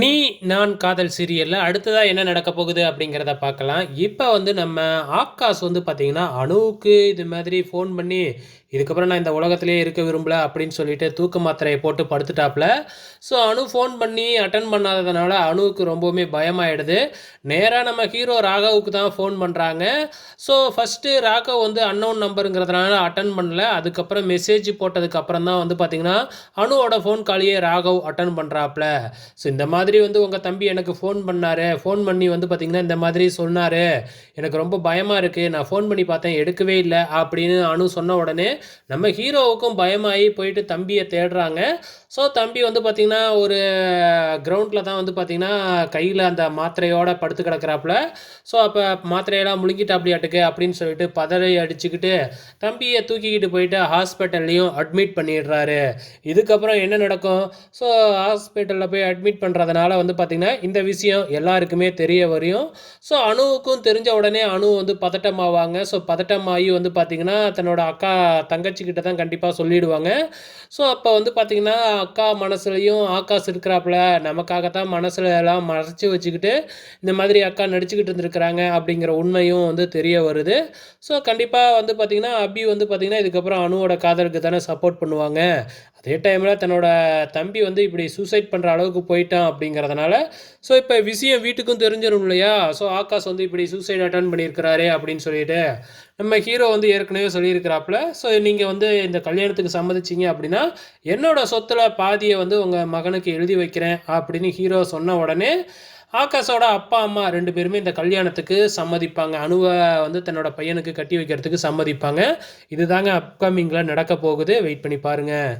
நீ நான் காதல் சீரியலில் அடுத்ததாக என்ன நடக்க போகுது அப்படிங்கிறத பார்க்கலாம். இப்போ வந்து நம்ம ஆகாஷ் வந்து பார்த்திங்கன்னா அணுவுக்கு இது மாதிரி ஃபோன் பண்ணி இதுக்கப்புறம் நான் இந்த உலகத்திலே இருக்க விரும்பல அப்படின்னு சொல்லிட்டு தூக்க மாத்திரையை போட்டு படுத்துட்டாப்புல ஸோ அணு ஃபோன் பண்ணி அட்டன் பண்ணாததுனால அணுவுக்கு ரொம்பவுமே பயமாயிடுது. நேராக நம்ம ஹீரோ ராகவுக்கு தான் ஃபோன் பண்ணுறாங்க ஸோ ஃபஸ்ட்டு ராகவ் வந்து அன்னோன் நம்பருங்கிறதுனால அட்டன் பண்ணல. அதுக்கப்புறம் மெசேஜ் போட்டதுக்கப்புறம் தான் வந்து பார்த்திங்கன்னா அணுவோட ஃபோன் காலையே ராகவ் அட்டன் பண்ணுறாப்புல ஸோ இந்த மாதிரி மாதிரி வந்து உங்கள் தம்பி எனக்கு ஃபோன் பண்ணார். ஃபோன் பண்ணி வந்து பார்த்திங்கன்னா இந்த மாதிரி சொன்னார். எனக்கு ரொம்ப பயமாக இருக்குது நான் ஃபோன் பண்ணி பார்த்தேன் எடுக்கவே இல்லை அப்படின்னு அனு சொன்ன உடனே நம்ம ஹீரோவுக்கும் பயமாகி போயிட்டு தம்பியை தேடுறாங்க. ஸோ தம்பி வந்து பார்த்திங்கன்னா ஒரு கிரவுண்டில் தான் வந்து பார்த்திங்கன்னா கையில் அந்த மாத்திரையோட படுத்து கிடக்குறாப்புல. ஸோ அப்போ மாத்திரையெல்லாம் முழுங்கிட்டாப்டியாட்டுக்கு அப்படின்னு சொல்லிட்டு பதறி அடிச்சுக்கிட்டு தம்பியை தூக்கிக்கிட்டு போயிட்டு ஹாஸ்பிட்டல்லையும் அட்மிட் பண்ணிடுறாரு. இதுக்கப்புறம் என்ன நடக்கும்? ஸோ ஹாஸ்பிட்டலில் போய் அட்மிட் பண்ணுறதுனால வந்து பார்த்திங்கன்னா இந்த விஷயம் எல்லாருக்குமே தெரிய வரையும். ஸோ அணுவுக்கும் தெரிஞ்ச உடனே அணு வந்து பதட்டமாவாங்க. ஸோ பதட்டமாகி வந்து பார்த்திங்கன்னா தன்னோட அக்கா தங்கச்சிக்கிட்ட தான் கண்டிப்பாக சொல்லிடுவாங்க. ஸோ அப்போ வந்து பார்த்திங்கன்னா அக்கா மனசுலையும் ஆகாஷ் இருக்கிறாப்புல. நமக்காக தான் மனசில் எல்லாம் மறைச்சி வச்சுக்கிட்டு இந்த மாதிரி அக்கா நடிச்சுக்கிட்டு இருந்திருக்கிறாங்க அப்படிங்கிற உண்மையும் வந்து தெரிய வருது. ஸோ கண்டிப்பாக வந்து பார்த்திங்கன்னா அபி வந்து பார்த்திங்கன்னா இதுக்கப்புறம் அணுவோட காதலுக்கு தானே சப்போர்ட் பண்ணுவாங்க. அதே டைமில் தன்னோட தம்பி வந்து இப்படி சூசைட் பண்ணுற அளவுக்கு போயிட்டான் அப்படிங்கிறதுனால ஸோ இப்போ விஷயம் வீட்டுக்கும் தெரிஞ்சிடும் இல்லையா? ஸோ ஆகாஷ் வந்து இப்படி சூசைட் அட்டன் பண்ணியிருக்கிறாரு அப்படின்னு சொல்லிட்டு நம்ம ஹீரோ வந்து ஏற்கனவே சொல்லியிருக்கிறாப்புல. ஸோ நீங்கள் வந்து இந்த கல்யாணத்துக்கு சம்மதிச்சிங்க அப்படின்னா என்னோட சொத்தில் பாதியை வந்து உங்கள் மகனுக்கு எழுதி வைக்கிறேன் அப்படின்னு ஹீரோ சொன்ன உடனே ஆகாஷோட அப்பா அம்மா ரெண்டு பேருமே இந்த கல்யாணத்துக்கு சம்மதிப்பாங்க. அணுவை வந்து தன்னோட பையனுக்கு கட்டி வைக்கிறதுக்கு சம்மதிப்பாங்க. இதுதாங்க அப்கமிங்கில் நடக்க போகுது. வெயிட் பண்ணி பாருங்கள்